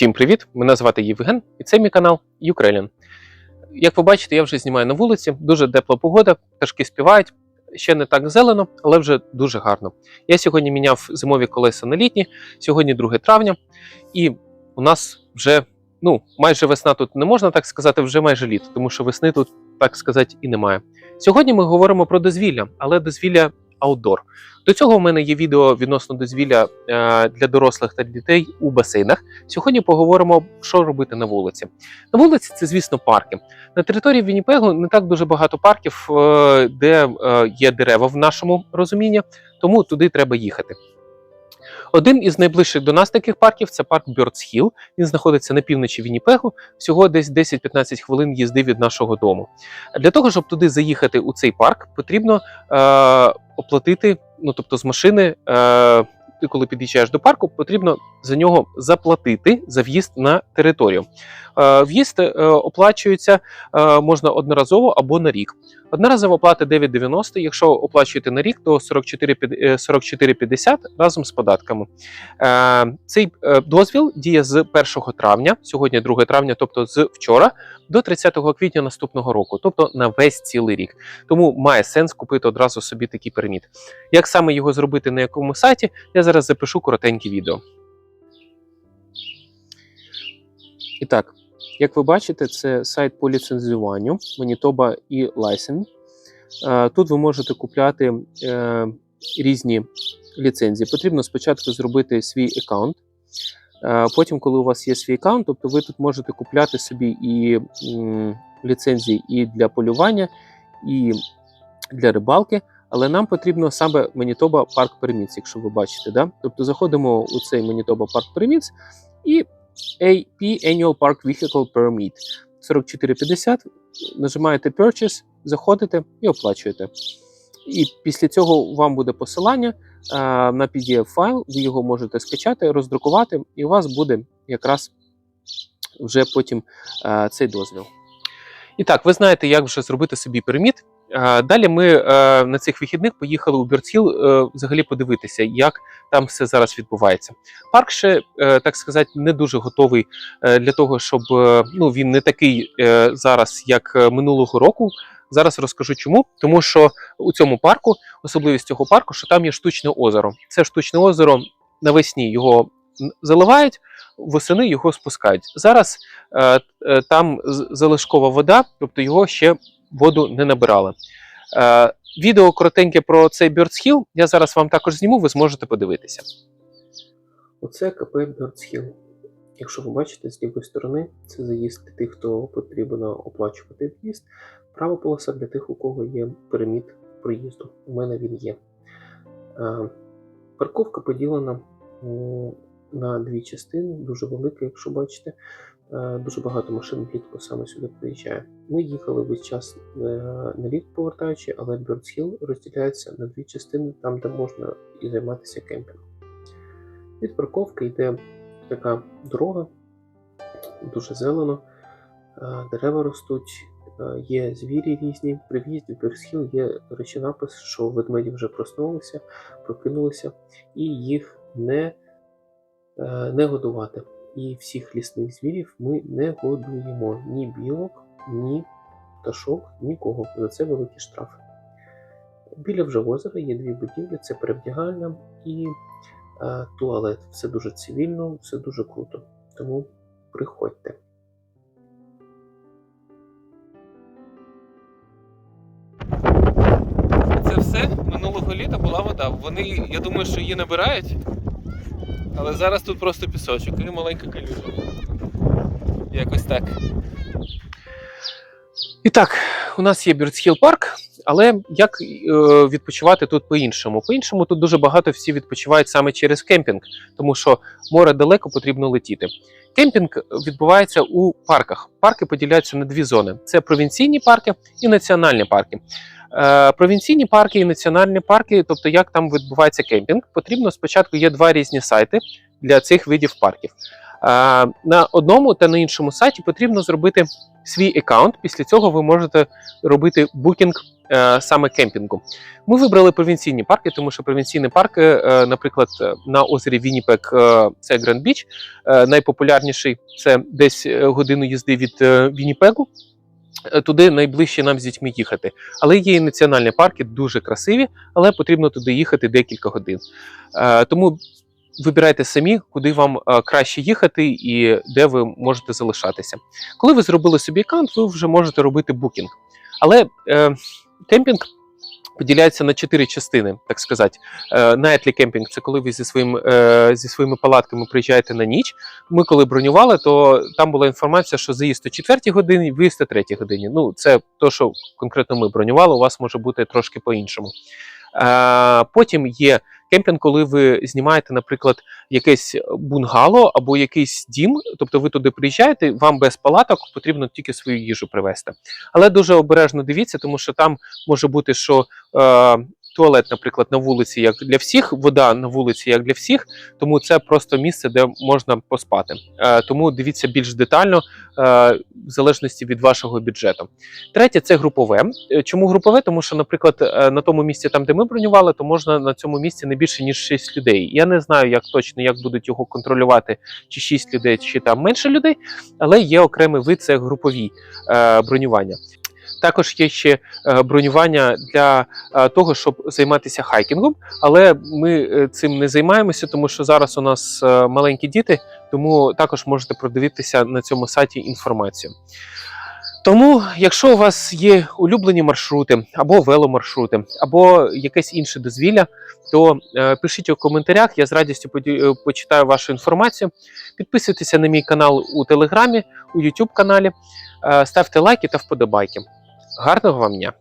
Всім привіт! Мене звати Євген, і це мій канал Ukrainian. Як ви бачите, я вже знімаю на вулиці, дуже тепла погода, пташки співають. Ще не так зелено, але вже дуже гарно. Я сьогодні міняв зимові колеса на літні, сьогодні 2 травня, і у нас вже ну, майже весна тут не можна так сказати, вже майже літо, тому що весни тут, так сказати, і немає. Сьогодні ми говоримо про дозвілля, але дозвілля аутдор. До цього в мене є відео відносно дозвілля е, для дорослих та дітей у басейнах. Сьогодні поговоримо, що робити на вулиці. На вулиці це, звісно, парки. На території Вінніпегу не так дуже багато парків, е, де е, є дерева в нашому розумінні, тому туди треба їхати. Один із найближчих до нас таких парків це парк Бьордс Хілл. Він знаходиться на півночі Вінніпегу, всього десь 10-15 хвилин їзди від нашого дому. Для того, щоб туди заїхати у цей парк, потрібно е, оплатити, ну тобто з машини. Е, ти коли під'їжджаєш до парку, потрібно за нього заплатити за в'їзд на територію. Е, В'їзд е, оплачується е, можна одноразово або на рік. Одноразова оплата 9,90, якщо оплачуєте на рік, то 44,50 е, 44,50 разом з податками. Цей дозвіл діє з 1 травня, сьогодні 2 травня, тобто з вчора, до 30 квітня наступного року, тобто на весь цілий рік. Тому має сенс купити одразу собі такий переміт. Як саме його зробити на якому сайті, я зараз запишу коротеньке відео. І так, як ви бачите, це сайт по ліцензуванню Manitoba і. Е, Тут ви можете купляти е, різні ліцензії. Потрібно спочатку зробити свій аккаунт. Е, Потім, коли у вас є свій аккаунт, тобто ви тут можете купляти собі і ліцензії і для полювання, і для рибалки. Але нам потрібно саме Manitoba Park Permits, якщо ви бачите. Да? Тобто заходимо у цей Manitoba Park Permits і AP Annual Park Vehicle Permit 4450. Нажимаєте Purchase, заходите і оплачуєте. І після цього вам буде посилання е, на PDF файл, ви його можете скачати, роздрукувати, і у вас буде якраз вже потім е, цей дозвіл. І так, ви знаєте, як вже зробити собі переміт. Далі ми е, на цих вихідних поїхали у Бьордсхіл е, взагалі подивитися, як там все зараз відбувається. Парк ще, е, так сказати, не дуже готовий для того, щоб ну, він не такий зараз, як минулого року. Зараз розкажу чому. Тому що у цьому парку, особливість цього парку, що там є штучне озеро. Це штучне озеро навесні його заливають, восени його спускають. Зараз е, там залишкова вода, тобто його ще воду не набирали. Е, відео коротеньке про цей Birds Hill я зараз вам також зніму, ви зможете подивитися. Оце КП Birds Hill. Якщо ви бачите, з лівої сторони це заїзд для тих, хто потрібно оплачувати в'їзд. Права полоса для тих, у кого є переміт проїзду. У мене він є. Е, Парковка поділена на дві частини, дуже велика, якщо бачите. Е, Дуже багато машин влітку саме сюди приїжджає. Ми їхали весь час е, на літ повертаючи, але Birds Hill розділяється на дві частини, там, де можна і займатися кемпінгом. Від парковки йде така дорога, дуже зелено, е, дерева ростуть, є звірі різні. При в'їзді в Birds Hill є, речі, напис, що ведмеді вже проснулися, прокинулися, і їх не, не годувати. І всіх лісних звірів ми не годуємо ні білок, ні пташок, нікого. За це великі штрафи. Біля вже озера є дві будівлі: це перевдягальня і е, туалет. Все дуже цивільно, все дуже круто. Тому приходьте. Це все минулого літа була вода. Вони, я думаю, що її набирають. Але зараз тут просто пісочок і маленька калюжа. Якось так. І так, у нас є Hill Park, але як е, відпочивати тут по-іншому? По-іншому тут дуже багато всі відпочивають саме через кемпінг, тому що море далеко потрібно летіти. Кемпінг відбувається у парках. Парки поділяються на дві зони: це провінційні парки і національні парки. Е, провінційні парки і національні парки, тобто як там відбувається кемпінг, потрібно спочатку є два різні сайти для цих видів парків. Е, на одному та на іншому сайті потрібно зробити свій аккаунт. Після цього ви можете робити букінг е, саме кемпінгу. Ми вибрали провінційні парки, тому що провінційні парки, наприклад, на озері Вінніпек це Гранд Біч. Найпопулярніший це десь годину їзди від Вінніпегу. Туди найближче нам з дітьми їхати. Але є і національні парки дуже красиві, але потрібно туди їхати декілька годин. Е, Тому вибирайте самі, куди вам е, краще їхати і де ви можете залишатися. Коли ви зробили собі аккаунт, ви вже можете робити букінг. Але е, кемпінг поділяється на чотири частини, так сказати. Е, Найтлі кемпінг це коли ви зі, своїм, е, зі своїми палатками приїжджаєте на ніч. Ми коли бронювали, то там була інформація, що заїзд о 4 годині, виїзд о 3 годині. Ну, це то, що конкретно ми бронювали, у вас може бути трошки по-іншому. Е, Потім є кемпінг, коли ви знімаєте, наприклад, якесь бунгало або якийсь дім, тобто ви туди приїжджаєте, вам без палаток потрібно тільки свою їжу привезти. Але дуже обережно дивіться, тому що там може бути, що е, туалет, наприклад, на вулиці як для всіх, вода на вулиці як для всіх, тому це просто місце, де можна поспати. Е, тому дивіться більш детально, е, в залежності від вашого бюджету. Третє це групове. Е, Чому групове? Тому що, наприклад, на тому місці, там де ми бронювали, то можна на цьому місці не більше ніж 6 людей. Я не знаю, як точно як будуть його контролювати, чи 6 людей, чи там менше людей, але є окремий вид це групові бронювання. Також є ще е, бронювання для е, того, щоб займатися хайкінгом, але ми е, цим не займаємося, тому що зараз у нас маленькі діти, тому також можете продивитися на цьому сайті інформацію. Тому, якщо у вас є улюблені маршрути, або веломаршрути, або якесь інше дозвілля, то е, пишіть у коментарях, я з радістю поді- почитаю вашу інформацію. Підписуйтеся на мій канал у Телеграмі, у YouTube каналі, е, ставте лайки та вподобайки. Гарного вам дня!